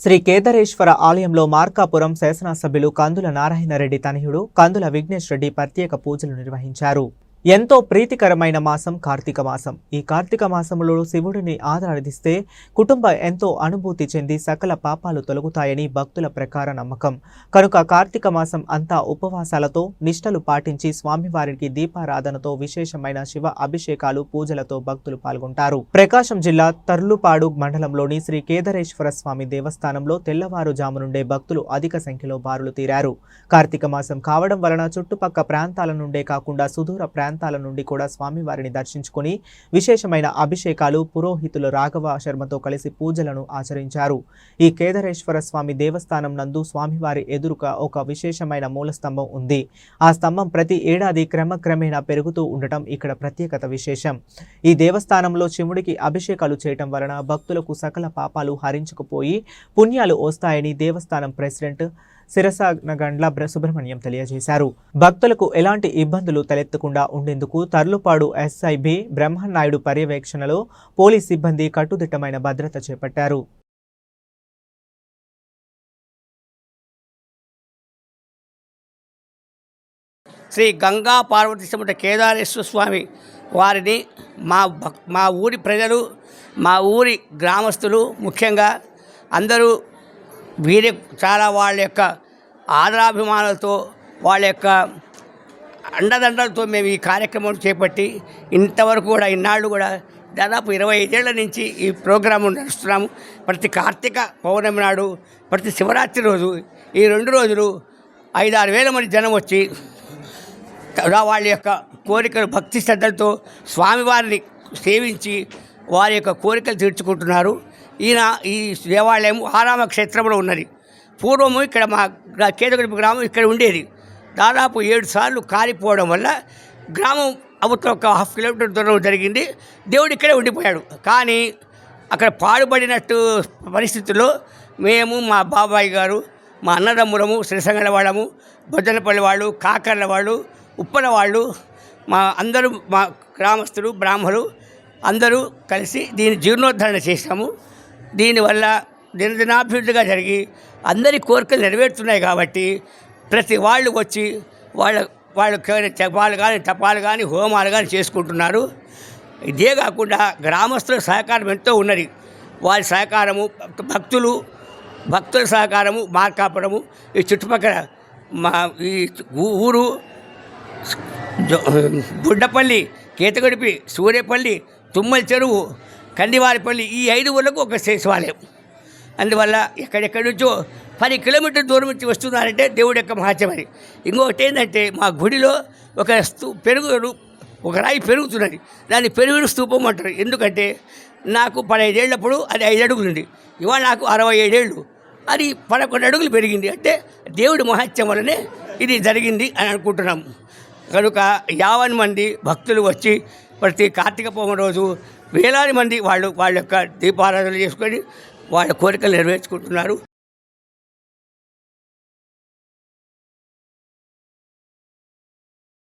శ్రీ కేదారేశ్వర ఆలయంలో మార్కాపురం శాసనసభ్యులు కందుల నారాయణరెడ్డి తనయుడు కందుల విఘ్నేష్ రెడ్డి ప్రత్యేక పూజలు నిర్వహించారు. ఎంతో ప్రీతికరమైన మాసం కార్తీక మాసం. ఈ కార్తీక మాసంలో శివుడిని ఆరాధిస్తే కుటుంబ ఎంతో అనుభూతి చెంది సకల పాపాలు తొలగుతాయని భక్తుల ప్రకార నమ్మకం. కనుక కార్తీక మాసం అంతా ఉపవాసాలతో నిష్టలు పాటించి స్వామివారికి దీపారాధనతో విశేషమైన శివ అభిషేకాలు పూజలతో భక్తులు పాల్గొంటారు. ప్రకాశం జిల్లా తర్లుపాడు మండలంలోని శ్రీ కేదారేశ్వర స్వామి దేవస్థానంలో తెల్లవారుజాము నుండే భక్తులు అధిక సంఖ్యలో బారులు తీరారు. కార్తీక మాసం కావడం వలన చుట్టుపక్క ప్రాంతాల నుండే కాకుండా సుదూర ప్రాంతాల నుండి కూడా స్వామివారిని దర్శించుకొని విశేషమైన అభిషేకాలు పురోహితులు రాఘవ శర్మతో కలిసి పూజలను ఆచరించారు. ఈ కేదారేశ్వర స్వామి దేవస్థానం నందు స్వామివారి ఎదురుగా ఒక విశేషమైన మూలస్తంభం ఉంది. ఆ స్తంభం ప్రతి ఏడాది క్రమక్రమేణా పెరుగుతూ ఉండటం ఇక్కడ ప్రత్యేకత విశేషం. ఈ దేవస్థానంలో శివుడికి అభిషేకాలు చేయటం వలన భక్తులకు సకల పాపాలు హరించుకుపోయి పుణ్యాలు వస్తాయని దేవస్థానం ప్రెసిడెంట్ సిరసనగండ్ల గండ్ల సుబ్రహ్మణ్యం తెలియజేశారు. భక్తులకు ఎలాంటి ఇబ్బందులు తలెత్తకుండా ఉండేందుకు తర్లుపాడు ఎస్ఐబి బ్రహ్మనాయుడు పర్యవేక్షణలో పోలీస్ సిబ్బంది కట్టుదిట్టమైన భద్రత చేపట్టారు. శ్రీ గంగా పార్వతి సమట కేదారేశ్వర స్వామి వారిని మా భక్ మా ఊరి ప్రజలు మా ఊరి గ్రామస్తులు ముఖ్యంగా అందరూ వీరి చాలా వాళ్ళ యొక్క ఆదరాభిమానాలతో వాళ్ళ యొక్క అండదండలతో మేము ఈ కార్యక్రమం చేపట్టి ఇంతవరకు కూడా ఇన్నాళ్ళు కూడా దాదాపు ఇరవై ఐదేళ్ళ నుంచి ఈ ప్రోగ్రాము నడుస్తున్నాము. ప్రతి కార్తీక పౌర్ణమి నాడు ప్రతి శివరాత్రి రోజు ఈ రెండు రోజులు ఐదారు వేల మంది జనం వచ్చి వాళ్ళ యొక్క కోరికలు భక్తి శ్రద్ధలతో స్వామివారిని సేవించి వారి యొక్క కోరికలు తీర్చుకుంటున్నారు. ఈయన ఈ దేవాలయం ఆరామ క్షేత్రంలో ఉన్నది. పూర్వము ఇక్కడ మా గ్రా- గ్రామం ఇక్కడ ఉండేది. దాదాపు ఏడు సార్లు కాలిపోవడం వల్ల గ్రామం అవతల ఒక హాఫ్ కిలోమీటర్ దూరం జరిగింది. దేవుడు ఇక్కడే ఉండిపోయాడు. కానీ అక్కడ పాడుబడినట్టు పరిస్థితుల్లో మేము మా బాబాయ్ గారు మా అన్నదమ్ములము శ్రీసంగల వాళ్ళము బొజ్జనపల్లి వాళ్ళు కాకర్ల వాళ్ళు ఉప్పల వాళ్ళు మా అందరూ మా గ్రామస్తులు బ్రాహ్మలు అందరూ కలిసి దీని జీర్ణోద్ధరణ చేశాము. దీనివల్ల దినదినాభివృద్ధిగా జరిగి అందరి కోరికలు నెరవేరుతున్నాయి కాబట్టి ప్రతి వాళ్ళు వచ్చి వాళ్ళ వాళ్ళు జపాలు కానీ తపాలు కానీ హోమాలు కానీ చేసుకుంటున్నారు. ఇదే కాకుండా గ్రామస్తుల సహకారం ఎంతో ఉన్నది. వారి సహకారము భక్తులు భక్తుల సహకారము మార్కాపురము ఈ చుట్టుపక్కల మా ఈ ఊరు గుడ్డపల్లి కేతగడిపి సూర్యపల్లి తుమ్మల చెరువు కందివారిపల్లి ఈ ఐదు ఊళ్ళకు ఒక శివాలయం అందువల్ల ఎక్కడెక్కడి నుంచో పది కిలోమీటర్ దూరం నుంచి వస్తున్నారంటే దేవుడి యొక్క మహత్యం అని ఇంకొకటి ఏంటంటే మా గుడిలో ఒక స్తూ పెరుగు ఒక రాయి పెరుగుతున్నది. దాన్ని పెరుగుడు స్తూపం అంటారు. ఎందుకంటే నాకు పదహైదేళ్ళప్పుడు అది ఐదు అడుగులు ఉంది. ఇవాళ నాకు అరవై ఏడేళ్ళు. అది పదకొండు అడుగులు పెరిగింది. అంటే దేవుడి మహాత్యం వల్లనే ఇది జరిగింది అని అనుకుంటున్నాము కనుక యావన్ మంది భక్తులు వచ్చి ప్రతి కార్తీక పౌర్ణమి రోజు వేలాది మంది వాళ్ళు వాళ్ళ యొక్క దీపారాధన చేసుకొని వాళ్ళ కోరికలు నెరవేర్చుకుంటున్నారు.